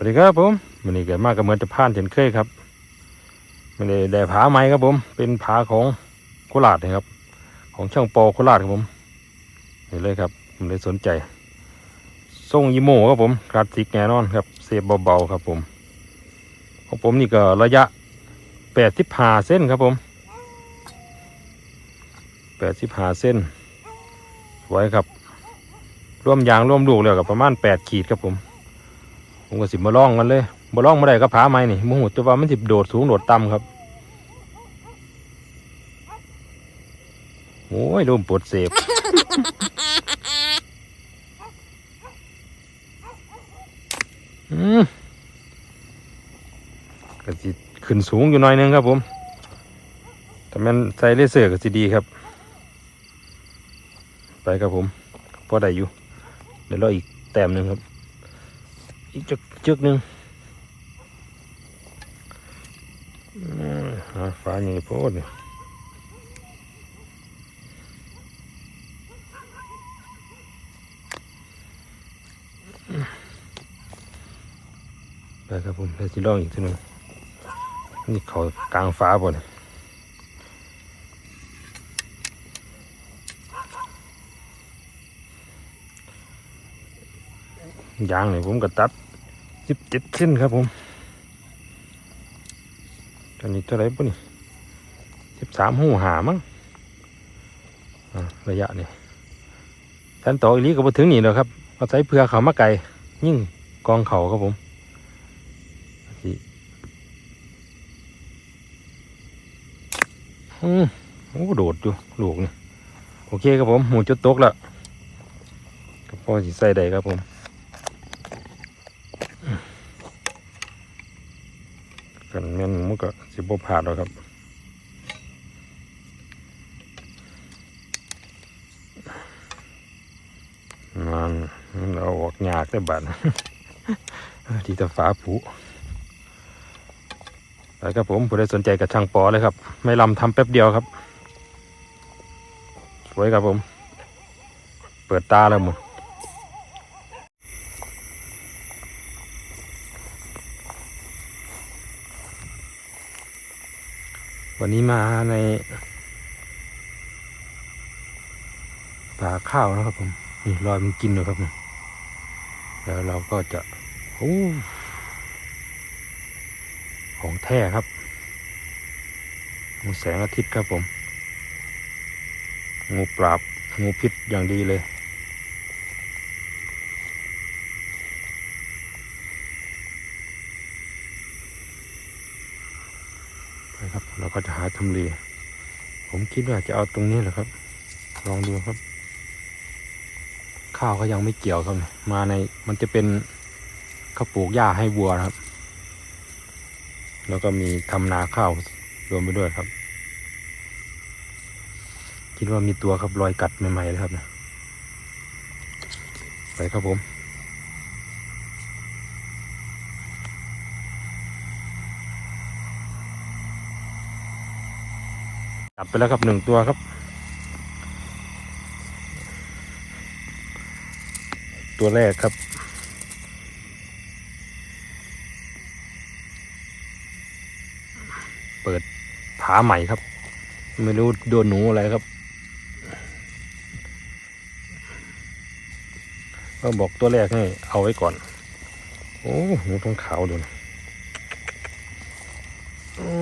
สวัสดีครับผมวันนี้เกิดมากก็เหมือนจะผ่านเช่นเคยครับมันได้ได้ผาไม้ครับผม เป็นผาของโคราชนะครับ ของช่างปอโคราชครับผมนี่เลยครับผมเลยสนใจส่งยิโมครับผมคลาสสิกแน่นอนครับเสียบเบาๆครับผม ของผมนี่ก็ระยะแปดสิบห้าเส้นครับผมแปดสิบห้าเส้นสวยครับร่วมยางร่วมลูกเลยกับประมาณแปดขีดครับผม ผมก็สิมาล่องกันเลยมาล่องมาได้ก็ผาไม้นี่มหูตัวว่ามันสิโดดสูงโดดต่ำครับโอ้ยลมปวดเสบอืมก็สิขึ้นสูงอยู่หน่อยนึงครับผมแต่มันใส่เลเซอร์ก็สิดีครับ ไปครับผมพอได้อยู่เดี๋ยวรออีกแต้มหนึ่งครับ อีกจึกจึกหนึ่งอืมหาฟ้าอย่างนี้โพดนี่ไปครับผมไปสิลองอีกทีหนึงนี่เขากลางฟ้าบ่เนี่ย ยางเนี่ยผมก็ตัดสิบเจ็ดเส้นครับผมตอนนี้เท่าไรปุ่นี่สิบสามหูหามั้งระยะนี่ท่านต่ออีลีก็บ่ถึงนี่หรอกครับเอาใส่เพื่อเขามาไก่ยิ่งกองเขาครับผมสิอืมโอ้โดดอยู่ลูกนี่โอเคครับผมหมูจุดตกแล้วก็พอสิใส่ได้ครับผม กันแม่นมันก็สิบผ่าดแล้วครับมันเอาออกยากได้บัดที่ตะฝาผุไปครับผมผู้ใดสนใจกับช่างปอเลยครับ ไม่ลำทำแป๊บเดียวครับ สวยครับผม เปิดตาแล้วมึง วันนี้มาในป่าข้าวนะครับผมนี่รอยมันกินเลยครับนี่แล้วเราก็จะโอ้ของแท้ครับงูแสงอาทิตย์ครับผม งูปราบงูพิษอย่างดีเลย นะครับเรา ก็จะหาทำเล ผมคิดว่าจะเอาตรงนี้แหละครับ ลองดูครับ ข้าวเขายังไม่เกี่ยวครับเนี่ยมาในมันจะเป็นข้าวปลูกหญ้าให้วัวนะครับ แล้วก็มีทำนาข้าวรวมไปด้วยครับ คิดว่ามีตัวครับรอยกัดใหม่ๆเลยครับเนะไปครับผม จับไปแล้วครับหนึ่งตัวครับ ตัวแรกครับ เปิดผาใหม่ครับ ไม่รู้โดนหนูอะไรครับก็บอกตัวแรกให้เอาไว้ก่อน โอ้หนูต้องขาวดูนะโอ้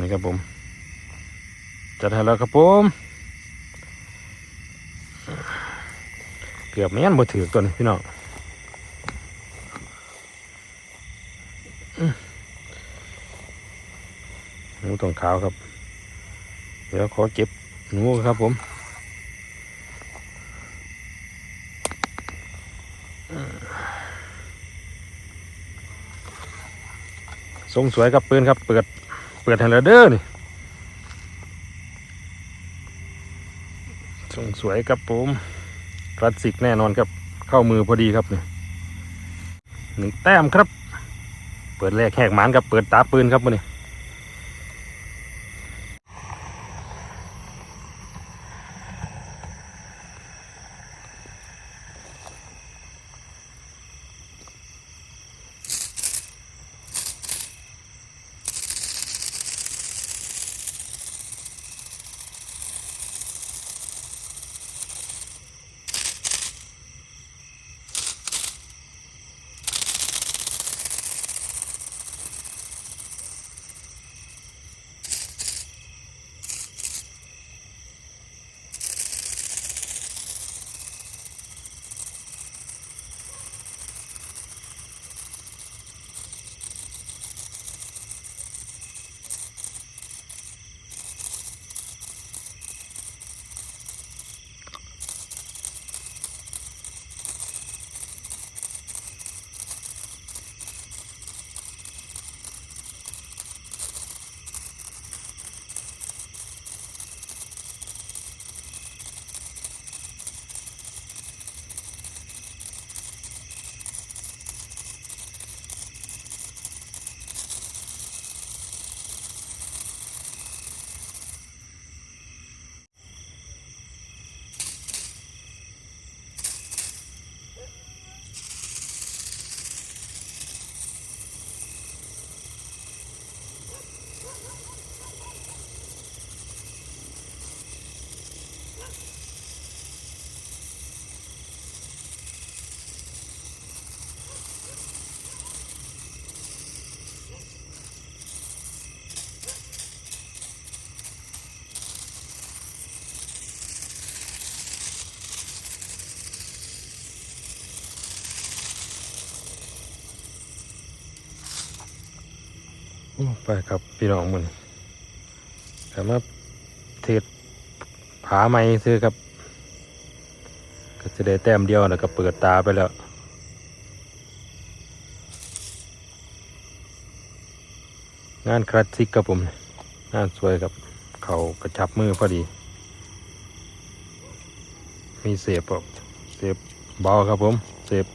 นี่ครับผมจัดให้แล้วครับผมเกือบแม่นบ่ถือตัวนี้พี่น้องหนูต้องขาวครับ เดี๋ยวขอเก็บหนูครับผมทรงสวยครับปืนครับ เปิด เปิดให้แล้วเด้อนี่ทรงสวยครับผมคลาสสิกแน่นอนครับ เข้ามือพอดีครับนี่หนึ่งแต้มครับ เปิดแรกแหกหมานครับ เปิดตาปืนครับมันนี่ ไปครับพี่น้องมันกลับมาเทศผาไม้ซื้อครับ ก็จะได้แต้มเดียวแล้วก็เปิดตาไปแล้วงานคลาสสิกครับผม งานสวยครับ เขากระชับมือพอดี มีเสียบครับเสียบเบาครับผม เสียบ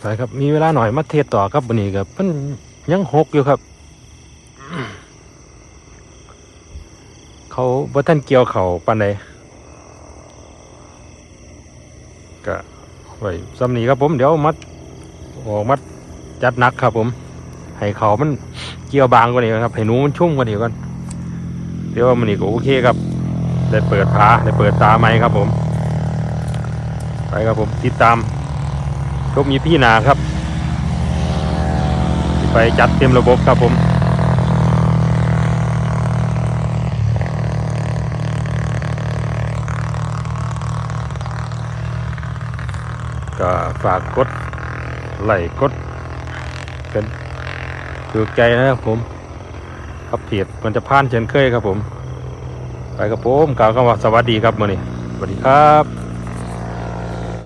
ไปครับมีเวลาหน่อยมาเทศต่อครับวันนี้ครับมันยังหกอยู่ครับ เขาบ่ท่านเกี่ยวเขาปันใดก็ไว้สำนีครับผมเดี๋ยวมัดออกมัดจัดนักครับ ผม ให้เขามันเกี่ยวบางกว่านี้ครับให้หนูมันชุ่มกว่านี้ก่อนเดี๋ยวมันนี่ก็โอเคครับ ได้เปิดผาได้เปิดตาไหมครับผม ไปครับผมติดตาม ชมมีพี่นาครับ ไปจัดเต็มระบบครับผมก็ฝากกดไลค์กดกันถูกใจนะครับผมครับเพจมันจะพานเช่นเคยครับผม ไปครับผมกล่าวคำว่าสวัสดีครับมื่อนี้สวัสดีครับ